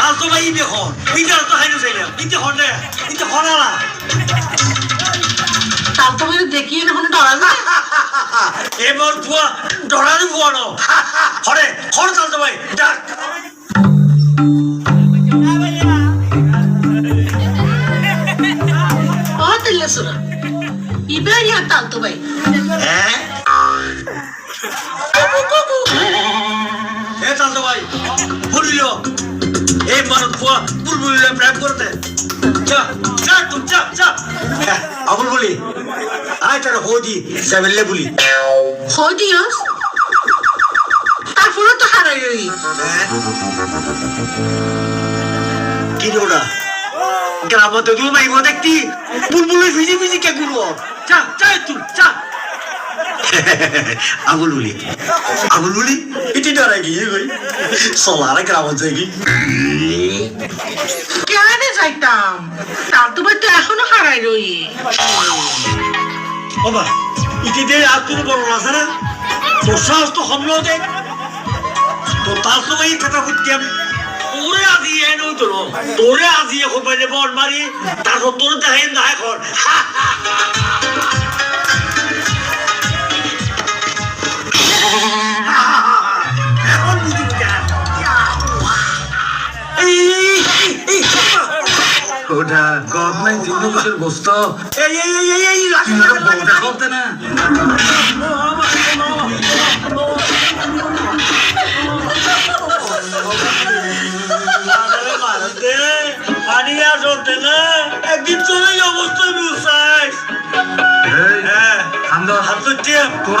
তাল তো ভাই ইবে হন ইটার তো হাইনো চাইলাম ইতে হন ইতে হন আলা। তার তো মেরে দেখিয়ে না। হলে ডরা না। এবার ফুয়া ডরানি ফুয়া ন হরে হরে তাল তো ভাই ডাক তেলে তাল তো ভাই হ্যাঁ এই মারত ফুয়া বুলবুলিলে প্রেম করতে যা যা তুই যা যা। আবুল বলি। আয় তার হোদি সেভেলে বলি হয় দিয়স তারপরে তো হারাই রই। কি রে ওটা গ্রামতে মাইব দেখতি। বুলবুলি ভিজি ভিজি কে করব যা যা তুই যা। আবুল বলি। আবুল বলি? ইটি ডরা গিয়ে গই সলারে গ্রামত যাই কি? কেন যাইতাম? তার তো তো এখনও হারাই রই বাবা ইটি দিয়ে আর তুমি বড় আছে না? তোর সাহস তো হমলো দে তো তার সময় কথা ফুটতাম তোরে আজি এনে তো তোরে আজি এখন বাইরে বল মারি তারপর তোর দেখাই না এখন এখন ওটা তিন বছর গোস্ত এই এই এই এই এই করতে না। একদিন অবস্থা বুঝাই এই হ্যাঁ। হাত তোর